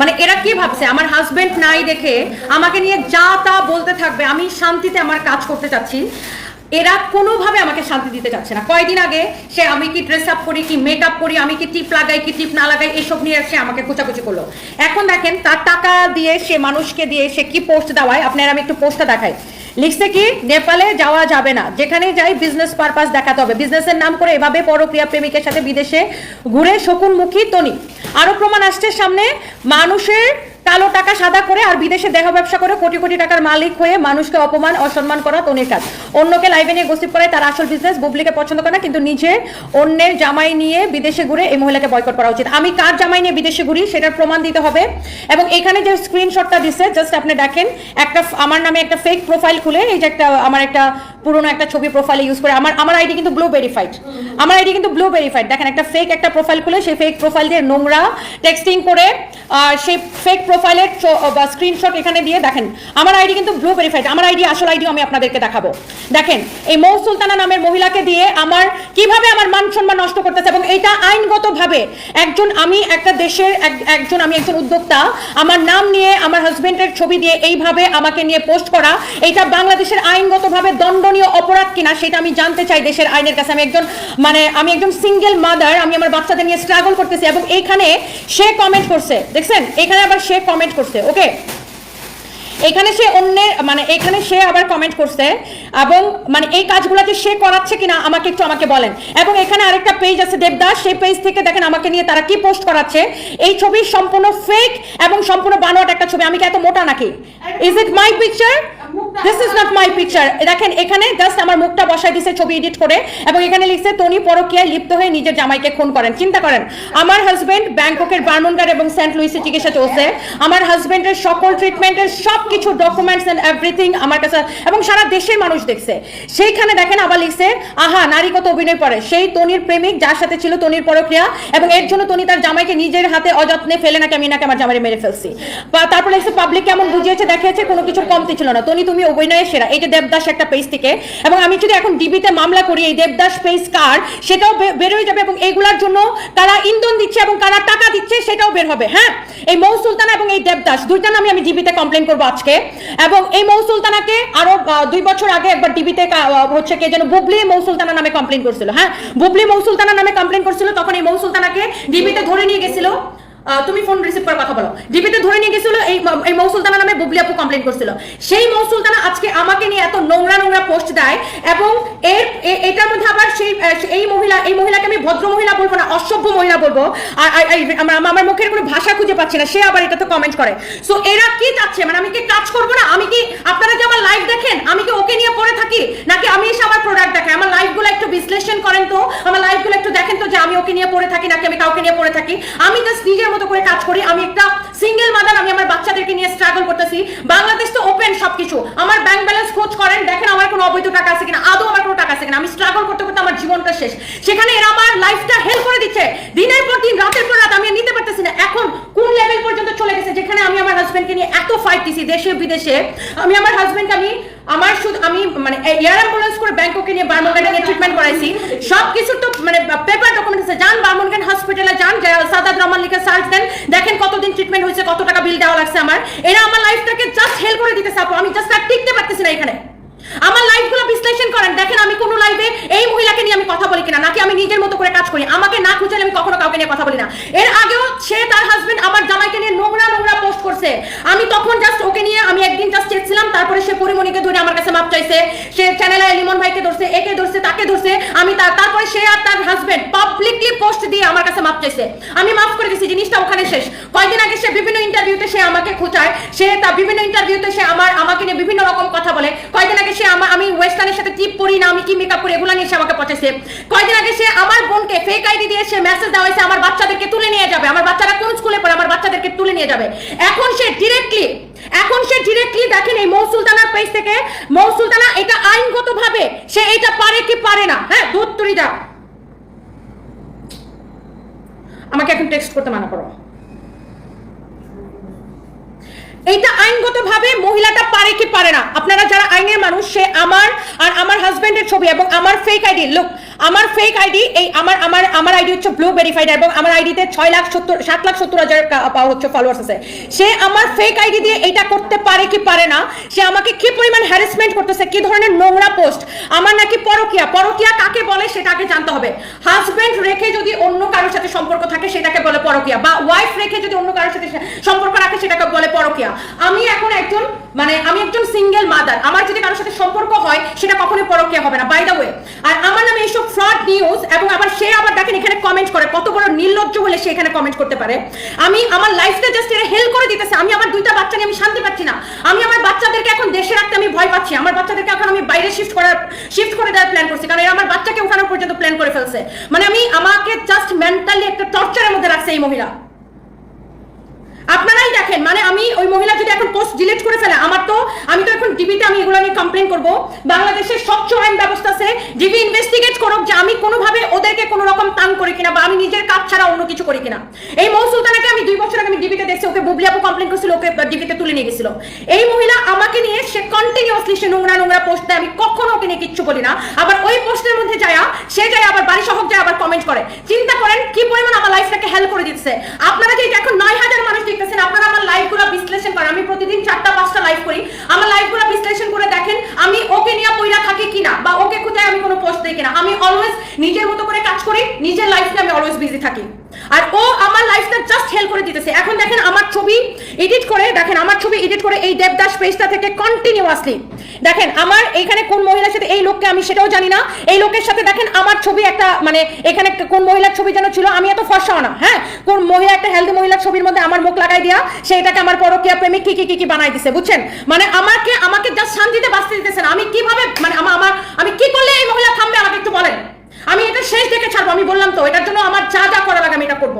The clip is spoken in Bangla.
মানে এরা কি ভাবছে? আমার হাজবেন্ড নাই দেখে আমাকে নিয়ে যা তা বলতে থাকবে, আমি শান্তিতে আমার কাজ করতে চাচ্ছি। এরা কোনোভাবে আমাকে শান্তি দিতে চাচ্ছে না। কয়দিন আগে সে আমি কি ড্রেস আপ করি, কি মেকআপ করি, আমি কি টিপ লাগাই, কি টিপ না লাগাই, এসব নিয়ে সে আমাকে কোচাকুচি করল। এখন দেখেন, তার টাকা দিয়ে সে মানুষকে দিয়ে সে কি পোস্ট দেওয়ায়? আপনার আমি একটু পোস্টটা দেখাই। লিখছে কি, নেপালে যাওয়া যাবে না। যেখানে যাই বিজনেস পারপাস দেখাতে হবে। বিজনেসের নাম করে এভাবে পরক্রিয়া প্রেমিকের সাথে বিদেশে ঘুরে শকুনমুখী তনি। আরও প্রমাণ আসছে সামনে, মানুষের কালো টাকা সাদা করে আর বিদেশে দেহ ব্যবসা করে কোটি কোটি টাকার মালিক হয়ে মানুষকে অপমান, অসম্মান করা তনির কাজ। অন্যকে লাইভে নিয়ে গসিপ করে তার আসল বিজনেস বুবলিকে পছন্দ করে না, কিন্তু নিজে অন্যের জামাই নিয়ে বিদেশে ঘুরে এই মহিলাকে বয়কট করা উচিত। আমি কার জামাই নিয়ে বিদেশে ঘুরি সেটার প্রমাণ দিতে হবে। এবং এখানে যে স্ক্রিনশটটা দিচ্ছে জাস্ট আপনি দেখেন, একটা আমার নামে একটা ফেক প্রোফাইল খুলে, এই যে একটা, আমার একটা পুরনো একটা ছবি প্রোফাইলে ইউজ করে, আমার আমার আইডি কিন্তু ব্লু ভেরিফাইড আমার আইডি কিন্তু ব্লু ভেরিফাইড দেখেন, একটা ফেক একটা প্রোফাইল খুলে সেই ফেক প্রোফাইল দিয়ে নোংরা টেক্সটিং করে, আর সেই ফেক প্রোফাইলের স্ক্রিনশট এখানে দিয়ে দেখেন, আমার আইডি কিন্তু ব্লু ভেরিফাইড আমার আইডি আসল আইডিও আমি আপনাদেরকে দেখাবো। দেখেন, এই মৌ সুলতানা নামের মহিলাকে দিয়ে আমার, কীভাবে আমার মান সম্মান নষ্ট করতেছে এবং এটা আইনগতভাবে একজন আমি, একটা দেশের এক- একজন আমি, একজন উদ্যোক্তা, আমার নাম নিয়ে, আমার হাজবেন্ডের ছবি দিয়ে এইভাবে আমাকে নিয়ে পোস্ট করা, এটা বাংলাদেশের আইনগতভাবে দণ্ডনীয় অপরাধ কিনা সেটা আমি জানতে চাই দেশের আইনের কাছে। আমি একজন মানে আমি একজন সিঙ্গেল মাদার আমি আমার বাচ্চাদের নিয়ে স্ট্রাগল করতেছি এবং এইখানে সে কমেন্ট করছে, দেখছেন? এখানে আবার সে কমেন্ট করছে ওকে এখানে সে অন্যের মানে এখানে সে আবার কমেন্ট করছে এবং মানে এই কাজগুলো যে সে করাচ্ছে কিনা আমাকে একটু আমাকে বলেন। এবং এখানে আরেকটা পেজ আছে দেবদাস, সেই পেজ থেকে দেখেন আমাকে নিয়ে তারা কি পোস্ট করাচ্ছে। এই ছবি সম্পূর্ণ ফেক এবং সম্পূর্ণ বানোয়াট একটা ছবি, আমি কি এত মোটা নাকি? Is it my picture this is not my picture দেখেন, এখানে জাস্ট আমার মুখটা বসাই দিছে ছবি এডিট করে এবং এখানে লিখছে তনি পরকিয়ায় লিপ্ত হয়ে নিজের জামাইকে খুন করেন। চিন্তা করেন, আমার হাজবেন্ড ব্যাংককের বার্মনগার এবং সেন্ট লুইসে চিকিৎসা চলছে। আমার হাজবেন্ডের সকল ট্রিটমেন্টের সব কিছু ডকুমেন্টস এন্ড এভরিথিং আমার কাছে এবং সারা দেশের মানুষ দেখছে। সেইখানে দেখেন আবার লিখছে, আহা, নারী কত অভিনয় করে। সেই তনির প্রেমিক, যার সাথে ছিল তনির পরক্রিয়া এবং এর জন্য তনি তার জামাইকে নিজের হাতে অযত্নে ফেলে নাকি আমি নাকি আমার জামাইরে মেরে ফেলছি। তারপরে লিখছে পাবলিক কেমন বুঝিয়েছে, দেখিয়েছে, কোনো কিছু কমতি ছিল না। তনি তুমি অভিনয়ের সেরা যে দেবদাস একটা পেজ থেকে, এবং আমি যদি এখন ডিবিতে মামলা করি, এই দেবদাস পেজ কার, সেটাও বে- বের হয়ে যাবে, এবং এইগুলার জন্য কারা ইন্ধন দিচ্ছে এবং কারা টাকা দিচ্ছে, সেটাও বের হবে হ্যাঁ? এই মৌ সুলতানা এবং এই দেবদাস দুইটা নামে আমি ডিবিতে কমপ্লেন করব আজকে, এবং এই মৌ সুলতানাকে আরও দুই বছর আগে একবার ডিবিতে হচ্ছে কে যেন বুবলি মৌ সুলতানা নামে কমপ্লেন করছিল হ্যাঁ? বুবলি মৌ সুলতানা নামে কমপ্লেন করছিল, তখন এই মৌ সুলতানাকে ডিবিতে ধরে নিয়ে গেছিল। তুমি ফোন রিসিভ করে কথা বলো। ডিবিতে ধরে নিয়ে গেছিল এই এই মৌ সুলতানা নামে বুবলি আপু কমপ্লেন করছিল। সেই মৌ সুলতানা আজকে আমাকে নিয়ে এত নোংরা নোংরা পোস্ট দেয় এবং এর এটার মধ্যে আবার সেই এই মহিলা, এই মহিলাকে আমি ভদ্র মহিলা বলব না, অসভ্য মহিলা বলব। আর আমার মুখের কোনো ভাষা খুঁজে পাচ্ছি না, সে আবার এটাতে কমেন্ট করে। সো এরা কি চাচ্ছে? মানে আমি কি কাজ করব না? আমি কি, আপনারা যে আমার লাইভ দেখেন, আমি কি ওকে নিয়ে পড়ে থাকি? নাকি আমি এসে আমার প্রোডাক্ট দেখাই? আমার লাইভগুলো একটু বিশ্লেষণ করেন তো। আমার লাইভগুলো একটু দেখেন তো যে আমি ওকে নিয়ে পড়ে থাকি নাকি আমি কাউকে নিয়ে পড়ে থাকি? আমি জাস্ট নিজের মতো করে কাজ করি। আমি একটা সিঙ্গেল মাদার আমি আমার বাচ্চাদেরকে নিয়ে স্ট্রাগল করতেছি। বাংলাদেশ তো ওপেন সবকিছু। আমার ব্যাংক ব্যালেন্স খোঁজ করেন, দেখেন আমার কোনো অবৈধ টাকা আছে কিনা, আদৌ আমার কোনো টাকা আছে কিনা। আমি স্ট্রাগল করতে করতে আমার জীবনটা শেষ। সেখানে এরা আমার লাইফটা হেল্প করে দিচ্ছে। দিনের পর দিন, রাতের পর রাত আমি নিতে পারতেছি না। এখন কোন লেভেল পর্যন্ত চলে গেছে? যেখানে আমি আমার হাজব্যান্ডকে নিয়ে এত ফাইট দিছি, দেশে বিদেশে। আমি আমার হাজব্যান্ডকে আমি আমার শুধু আমি মানে এয়ার অ্যাম্বুলেন্স করে ব্যাংককে নিয়ে বার্মনগানে নিয়ে ট্রিটমেন্ট করাইছি। সব কিছু তো মানে পেপার ডকুমেন্ট আছে। যান বার্মনগান হসপিটালে যান সাদাত রহমান লিখে সার্চ দেন, দেখেন কতদিন ট্রিটমেন্ট হয়েছে, কত টাকা বিল দেওয়া লাগছে আমার। এরা আমার লাইফটাকে জাস্ট হেল্প করে দিতে চাপো আমি জাস্ট আর টিকতে পারতেছি না এখানে। আমার লাইফগুলো বিশ্লেষণ করেন। দেখেন আমি কোনো লাইফে এই কথা বলি কিনা, নাকি আমি নিজের মতো করে কাজ করি? আমাকে না খুঁজে আমি কখনো কাউকে নিয়ে কথা বলি না। এর আগেও সে তার হাজবেন্ড আমার জামাইকে নিয়ে নোংরা নোংরা পোস্ট করছে। আমি তখন জাস্ট ওকে নিয়ে আমি একদিন জাস্ট চেয়েছিলাম তারপরে সে পরিমণিকে ধরে আমার কাছে মাপ চাইছে। সে চ্যানেলে লিমন ভাইকে ধরছে, একে ধরছে, তাকে ধরছে। আমি তার তারপরে সে আর তার হাজবেন্ড পাবলিকলি পোস্ট দিয়ে আমার কাছে মাপ চাইছে। আমি মাফ করে দিছি, জিনিসটা ওখানে শেষ। কয়েকদিন আগে সে বিভিন্ন ইন্টারভিউতে সে আমাকে খোঁচায়। সে তার বিভিন্ন ইন্টারভিউতে সে আমার আমাকে নিয়ে বিভিন্ন রকম কথা বলে। কয়েকদিন আগে সে আমার আমি ওয়েস্টার্নের সাথে টিপ পরি না, আমি কি মেকআপ করি এগুলো নিয়ে সে আমাকে পচাইছে। কয়েকদিন আগে সে আমার বোনকে ফেক আইডি দিয়ে সে মেসেজ দেওয়া হয়েছে, আমার বাচ্চাদেরকে তুলে নিয়ে যাবে। আমার বাচ্চারা কোন স্কুলে পড়ে, আমার বাচ্চাদেরকে তুলে নিয়ে যাবে। এখন সে ডিরেক্টলি এখন সে ডিরেক্টলি দেখেন এই মৌ সুলতানার পেজ থেকে। মৌ সুলতানা এটা আইনগত ভাবে সে এটা পারে কি পারে না? হ্যাঁ দুধ তুলি দাও আমাকে এখন টেক্সট করতে মানা করো। এইটা আইনগত ভাবে মহিলাটা পারে কি পারে না? আপনারা যারা আইনের মানুষ, সে আমার আর আমার হাজবেন্ডের ছবি এবং আমার ফেক আইডি লুক আমার ফেক আইডি এই আমার আমার আমার আইডি হচ্ছে ব্লু ভেরিফাইড এবং আমার আইডিতে ছয় লাখ সত্তর, সাত লাখ সত্তর হাজার হচ্ছে ফলোয়ার্স আছে। সে আমার ফেক আইডি দিয়ে এটা করতে পারে কি পারে না, সে আমাকে কি পরিমাণ হ্যারাসমেন্ট করতেছে, কি ধরনের নোংরা পোস্ট আমার নাকি পরকিয়া পরকিয়া কাকে বলে সেটা আগে জানতে হবে। হাজবেন্ড রেখে যদি অন্য কারোর সাথে সম্পর্ক থাকে, সেটাকে বলে পরকিয়া, বা ওয়াইফ রেখে যদি অন্য কারোর সাথে সম্পর্ক রাখে, সেটাকে বলে পরকিয়া। আমি এখন একজন মানে আমি একজন সিঙ্গেল মাদার আমার যদি কারোর সাথে সম্পর্ক হয়, সেটা কখনোই পরকিয়া হবে না বাই দ্য ওয়ে আর আমার নামে এইসব ফ্রড নিউজ এবং আবার সে আবার দেখেন এখানে কমেন্ট করে, কত বড় নির্লজ্জ হলে সে এখানে কমেন্ট করতে পারে। আমি আমার লাইফটা জাস্ট এরা হেল্প করে দিতেছে, আমি আমার দুইটা বাচ্চাকে আমি শান্তি পাচ্ছি না। আমি আমার বাচ্চাদেরকে এখন দেশে রাখতে আমি ভয় পাচ্ছি, আমার বাচ্চাদেরকে এখন আমি বাইরে শিফট করার শিফট করে দেওয়ার প্ল্যান করছি, কারণ আমার বাচ্চাকে ওখানে পর্যন্ত প্ল্যান করে ফেলছে। মানে আমি আমাকে জাস্ট মেন্টালি একটা টর্চারের মধ্যে রাখছে এই মহিলা। আপনারাই দেখেন মানে আমি ওই মহিলা যদি এখন পোস্ট ডিলিট করে ফেলে, আমার তো, আমি তো এখন ডিবিতে আমি এগুলো নিয়ে কমপ্লেন করব। বাংলাদেশের স্বচ্ছ আইন ব্যবস্থা আছে ডিবি ইনভেস্টিগেট করুক যে আমি কোনোভাবে ওদেরকে কোনো রকম তাং করি কিনা বা আমি নিজের কাজ ছাড়া অন্য কিছু করি কিনা। এই মৌ সুলতানাকে আমি দুই বছর আগে আমি ডিবিতে দেখছি, ওকে বুবলি আপু কমপ্লেন করছিল, ওকে ডিবিতে তুলে নিয়ে গেছিল। এই মহিলা আমাকে নিয়ে, সে কন্টিনিউয়াসলি সে নোংরা নোংরা পোস্ট দেয়, আমি কখনো ওকে নিয়ে কিচ্ছু বলি না। আবার ওই পোস্টের মধ্যে যায়, সে যায় আবার বাড়ি সহক যায় আবার কমেন্ট করে। চিন্তা করেন কি পরিমাণ আমার লাইফটাকে হেল্প করে দিচ্ছে। আপনারা যে এখন নয় হাজার মানুষ দেখতেছেন, আপনারা আমার লাইভগুলো বিশ্লেষণ করেন। আমি প্রতিদিন চারটা, পাঁচটা লাইভ করি। আমার লাইভগুলো বিশ্লেষণ করে দেখেন, আমি ওকে নিয়ে পইরা থাকি কিনা, বা ওকে কোথায় আমি কোনো পোস্ট দিই কিনা। আমি অলওয়েজ নিজের মতো করে কাজ করি, নিজের লাইফ আমি অলওয়েজ বিজি থাকি। আর ও আমার লাইফটা জাস্ট হেল্প করে দিতেছে। এখন দেখেন, আমার ছবি এডিট করে, দেখেন আমার ছবি এডিট করে এই দেবদাস পেজটা থেকে কন্টিনিউয়াসলি দেখেন আমার এখানে কোন মহিলার সাথে এই লোককে আমি সেটাও জানি না। এই লোকের সাথে দেখেন আমার ছবি একটা মানে এখানে কোন মহিলার ছবি যেন ছিল, আমি এত ফসাও না হ্যাঁ? কোন মহিলা, একটা হেলদি মহিলার ছবির মধ্যে আমার মুখ লাগাই দিয়া, সেইটাকে আমার পরকিয়া প্রেমিক কি কি কি কি বানাই দিছে, বুঝছেন? মানে আমাকে আমাকে জাস্ট শান্তিতে বাঁচতে দিতেছেন আমি কীভাবে মানে আমার, আমি কি করলে এই মহিলা থামবে, আমাকে একটু বলেন। আমি এটা শেষ দেখে ছাড়বো, আমি বললাম তো, এটার জন্য আমার যা যা করা লাগে আমি এটা করব।